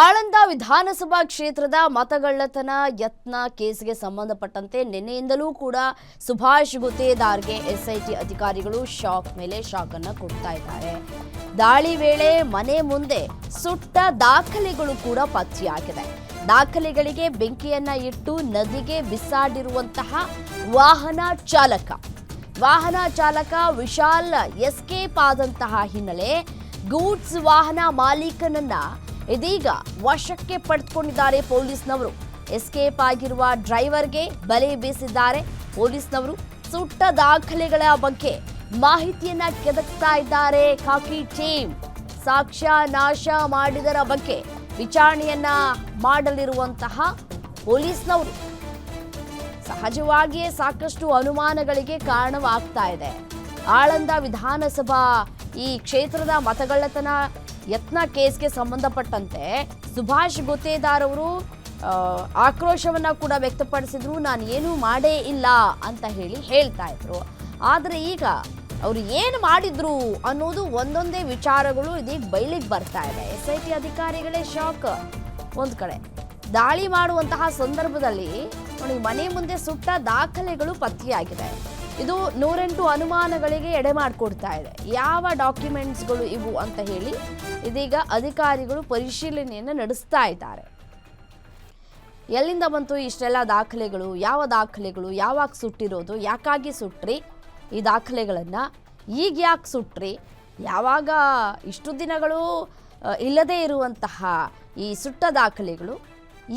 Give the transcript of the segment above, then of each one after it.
ಆಳಂದ ವಿಧಾನಸಭಾ ಕ್ಷೇತ್ರದ ಮತಗಳ್ಳತನ, ಯತ್ನ, ಕೇಸ್ಗೆ ಸಂಬಂಧಪಟ್ಟಂತೆ ನಿನ್ನೆಯಿಂದಲೂ ಕೂಡ ಸುಭಾಷ್ ಗುತ್ತೇದಾರ್ಗೆ ಎಸ್ಐಟಿ ಅಧಿಕಾರಿಗಳು ಶಾಕ್ ಮೇಲೆ ಶಾಕ್ ಅನ್ನ ಕೊಡ್ತಾ ಇದ್ದಾರೆ. ದಾಳಿ ವೇಳೆ ಮನೆ ಮುಂದೆ ಸುಟ್ಟ ದಾಖಲೆಗಳು ಕೂಡ ಪತ್ತೆಯಾಗಿದೆ. ದಾಖಲೆಗಳಿಗೆ ಬೆಂಕಿಯನ್ನ ಇಟ್ಟು ನದಿಗೆ ಬಿಸಾಡಿರುವಂತಹ ವಾಹನ ಚಾಲಕ. ವಾಹನ ಚಾಲಕ ವಿಶಾಲ್ ಎಸ್ಕೇಪ್ ಆದಂತಹ ಹಿನ್ನೆಲೆ ಗೂಡ್ಸ್ ವಾಹನ ಮಾಲೀಕನನ್ನ ಇದೀಗ ವಶಕ್ಕೆ ಪಡೆದುಕೊಂಡಿದ್ದಾರೆ ಪೊಲೀಸ್ನವರು. ಎಸ್ಕೇಪ್ ಆಗಿರುವ ಡ್ರೈವರ್ಗೆ ಬಲೆ ಬೀಸಿದ್ದಾರೆ ಪೊಲೀಸ್ನವರು. ಸುಟ್ಟ ದಾಖಲೆಗಳ ಬಗ್ಗೆ ಮಾಹಿತಿಯನ್ನ ಕೆದಕ್ತಾ ಇದ್ದಾರೆ ಖಾಕಿ ಟೀಮ್. ಸಾಕ್ಷ್ಯ ನಾಶ ಮಾಡಿದರ ಬಗ್ಗೆ ವಿಚಾರಣೆಯನ್ನ ಮಾಡಲಿರುವಂತಹ ಪೊಲೀಸ್ನವರು. ಸಹಜವಾಗಿಯೇ ಸಾಕಷ್ಟು ಅನುಮಾನಗಳಿಗೆ ಕಾರಣವಾಗ್ತಾ ಇದೆ. ಆಳಂದ ವಿಧಾನಸಭಾ ಈ ಕ್ಷೇತ್ರದ ಮತಗಳ್ಳತನ ಯತ್ನ ಕೇಸ್ಗೆ ಸಂಬಂಧಪಟ್ಟಂತೆ ಸುಭಾಷ್ ಗುತ್ತೇದಾರ್ ಅವರು ಆಕ್ರೋಶವನ್ನ ಕೂಡ ವ್ಯಕ್ತಪಡಿಸಿದ್ರು, ನಾನು ಏನೂ ಮಾಡೇ ಇಲ್ಲ ಅಂತ ಹೇಳಿ ಹೇಳ್ತಾ ಇದ್ರು. ಆದರೆ ಈಗ ಅವರು ಏನು ಮಾಡಿದ್ರು ಅನ್ನೋದು ಒಂದೊಂದೇ ವಿಚಾರಗಳು ಇದೀಗ ಬಯಲಿಗೆ ಬರ್ತಾ ಇದೆ. ಎಸ್ ಐ ಟಿ ಅಧಿಕಾರಿಗಳೇ ಶಾಕ್. ಒಂದು ಕಡೆ ದಾಳಿ ಮಾಡುವಂತಹ ಸಂದರ್ಭದಲ್ಲಿ ನೋಡಿ ಮನೆ ಮುಂದೆ ಸುಟ್ಟ ದಾಖಲೆಗಳು ಪತ್ತೆಯಾಗಿದೆ. ಇದು ನೂರೆಂಟು ಅನುಮಾನಗಳಿಗೆ ಎಡೆ ಮಾಡಿಕೊಡ್ತಾ ಇದೆ. ಯಾವ ಡಾಕ್ಯುಮೆಂಟ್ಸ್ಗಳು ಇವು ಅಂತ ಹೇಳಿ ಇದೀಗ ಅಧಿಕಾರಿಗಳು ಪರಿಶೀಲನೆಯನ್ನು ನಡೆಸ್ತಾ ಇದ್ದಾರೆ. ಎಲ್ಲಿಂದ ಬಂತು ಇಷ್ಟೆಲ್ಲ ದಾಖಲೆಗಳು? ಯಾವ ದಾಖಲೆಗಳು? ಯಾವಾಗ ಸುಟ್ಟಿರೋದು? ಯಾಕಾಗಿ ಸುಟ್ರಿ ಈ ದಾಖಲೆಗಳನ್ನು? ಈಗ ಯಾಕೆ ಸುಟ್ರಿ ಯಾವಾಗ ಇಷ್ಟು ದಿನಗಳು ಇಲ್ಲದೇ ಇರುವಂತಹ ಈ ಸುಟ್ಟ ದಾಖಲೆಗಳು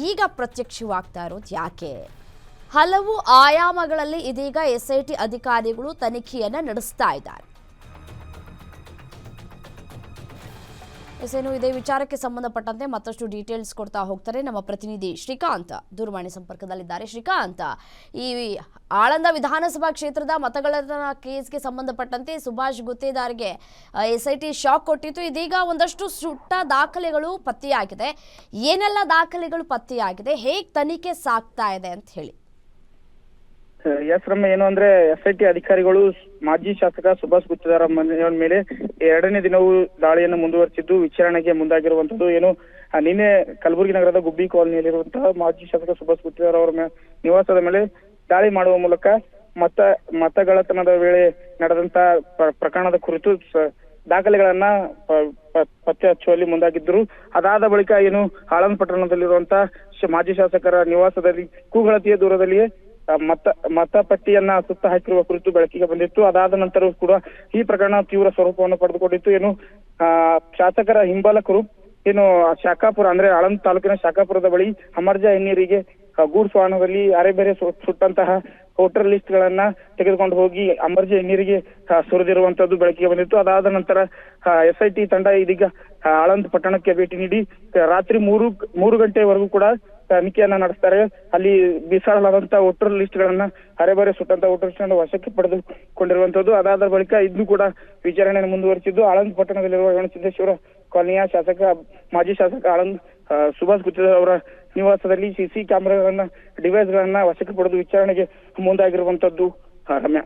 ಈಗ ಪ್ರತ್ಯಕ್ಷವಾಗ್ತಾ ಇರೋದು ಯಾಕೆ? ಹಲವು ಆಯಾಮಗಳಲ್ಲಿ ಇದೀಗ ಎಸ್ಐಟಿ ಅಧಿಕಾರಿಗಳು ತನಿಖೆಯನ್ನು ನಡೆಸ್ತಾ ಇದ್ದಾರೆ. ಏನು ಇದೇ ವಿಚಾರಕ್ಕೆ ಸಂಬಂಧಪಟ್ಟಂತೆ ಮತ್ತಷ್ಟು ಡೀಟೇಲ್ಸ್ ಕೊಡ್ತಾ ಹೋಗ್ತಾರೆ ನಮ್ಮ ಪ್ರತಿನಿಧಿ ಶ್ರೀಕಾಂತ್ ದೂರವಾಣಿ ಸಂಪರ್ಕದಲ್ಲಿದ್ದಾರೆ. ಶ್ರೀಕಾಂತ್, ಈ ಆಳಂದ ವಿಧಾನಸಭಾ ಕ್ಷೇತ್ರದ ಮತಗಳನ್ನ ಕೇಸ್ಗೆ ಸಂಬಂಧಪಟ್ಟಂತೆ ಸುಭಾಷ್ ಗುತ್ತೇದಾರ್ಗೆ ಎಸ್ಐಟಿ ಶಾಕ್ ಕೊಟ್ಟಿತ್ತು. ಇದೀಗ ಒಂದಷ್ಟು ಸುಟ್ಟ ದಾಖಲೆಗಳು ಪತ್ತೆಯಾಗಿದೆ. ಏನೆಲ್ಲ ದಾಖಲೆಗಳು ಪತ್ತೆಯಾಗಿದೆ? ಹೇಗೆ ತನಿಖೆ ಸಾಕ್ತಾ ಇದೆ ಅಂತ ಹೇಳಿ. ಎಸ್ ರಮ್ಮ ಏನು ಅಂದ್ರೆ ಎಸ್ ಐ ಟಿ ಅಧಿಕಾರಿಗಳು ಮಾಜಿ ಶಾಸಕ ಸುಭಾಷ್ ಗುತ್ತದಾರ ಮನೆಯ ಮೇಲೆ ಎರಡನೇ ದಿನವೂ ದಾಳಿಯನ್ನು ಮುಂದುವರಿಸಿದ್ದು, ವಿಚಾರಣೆಗೆ ಮುಂದಾಗಿರುವಂತದ್ದು ಏನು ನಿನ್ನೆ ಕಲಬುರಗಿ ನಗರದ ಗುಬ್ಬಿ ಕಾಲೋನಿಯಲ್ಲಿರುವಂತಹ ಮಾಜಿ ಶಾಸಕ ಸುಭಾಷ್ ಗುತ್ತದಾರ ಅವರ ನಿವಾಸದ ಮೇಲೆ ದಾಳಿ ಮಾಡುವ ಮೂಲಕ ಮತ ಮತಗಳತನದ ವೇಳೆ ನಡೆದಂತ ಪ್ರಕರಣದ ಕುರಿತು ದಾಖಲೆಗಳನ್ನ ಪತ್ತೆ ಹಚ್ಚುವಲ್ಲಿ ಮುಂದಾಗಿದ್ದರು. ಅದಾದ ಬಳಿಕ ಏನು ಆಳಂದ್ ಪಟ್ಟಣದಲ್ಲಿರುವಂತಹ ಮಾಜಿ ಶಾಸಕರ ನಿವಾಸದಲ್ಲಿ, ಕೂಗಳತಿಯ ದೂರದಲ್ಲಿಯೇ ಮತ ಮತಪಟ್ಟಿಯನ್ನ ಸುತ್ತ ಹಾಕಿರುವ ಕುರಿತು ಬೆಳಕಿಗೆ ಬಂದಿತ್ತು. ಅದಾದ ನಂತರವೂ ಕೂಡ ಈ ಪ್ರಕರಣ ತೀವ್ರ ಸ್ವರೂಪವನ್ನು ಪಡೆದುಕೊಂಡಿತ್ತು. ಏನು ಆ ಶಾಸಕರ ಹಿಂಬಾಲಕರು ಏನು ಶಾಖಾಪುರ ಅಂದ್ರೆ ಆಳಂದ್ ತಾಲೂಕಿನ ಶಾಖಾಪುರದ ಬಳಿ ಅಮರ್ಜ ಎನ್ನೀರಿಗೆ ಆ, ಗೂಡ್ಸ್ ವಾಹನದಲ್ಲಿ ಅರೆ ಬೇರೆ ಸು- ಸುಟ್ಟಂತಹ ವೋಟರ್ ಲಿಸ್ಟ್ ಗಳನ್ನ ತೆಗೆದುಕೊಂಡು ಹೋಗಿ ಅಮರ್ಜ ನೀರಿಗೆ ಸುರಿದಿರುವಂತದ್ದು ಬೆಳಕಿಗೆ ಬಂದಿತ್ತು. ಅದಾದ ನಂತರ ಎಸ್ ಐ ಟಿ ತಂಡ ಇದೀಗ ಆಳಂದ್ ಪಟ್ಟಣಕ್ಕೆ ಭೇಟಿ ನೀಡಿ ರಾತ್ರಿ ಮೂರು ಮೂರು ಗಂಟೆವರೆಗೂ ಕೂಡ ತನಿಖೆಯನ್ನ ನಡೆಸ್ತಾರೆ. ಅಲ್ಲಿ ಬಿಸಾಡಲಾದಂತ ವೋಟರ್ ಲಿಸ್ಟ್ ಗಳನ್ನ ಅರೆಬರೆ ಸುಟ್ಟಂತ ವೋಟರ್ ಲಿಸ್ಟ್ ವಶಕ್ಕೆ ಪಡೆದುಕೊಂಡಿರುವಂತದ್ದು. ಅದಾದ ಬಳಿಕ ಇದ್ನು ಕೂಡ ವಿಚಾರಣೆಯನ್ನು ಮುಂದುವರಿಸಿದ್ದು. ಆಳಂದ್ ಪಟ್ಟಣದಲ್ಲಿರುವ ರೇವಣಸಿದ್ದೇಶ್ವರ ಕಾಲನಿಯ ಶಾಸಕ, ಮಾಜಿ ಶಾಸಕ ಆಳಂದ್ ಸುಭಾಷ್ ಗುತ್ತಿದ ಅವರ ನಿವಾಸದಲ್ಲಿ ಸಿಸಿ ಕ್ಯಾಮೆರಾಗಳನ್ನ ಡಿವೈಸ್ ಗಳನ್ನ ವಶಕ್ಕೆ ಪಡೆದು ವಿಚಾರಣೆಗೆ ಮುಂದಾಗಿರುವಂತದ್ದು ರಮ್ಯಾ.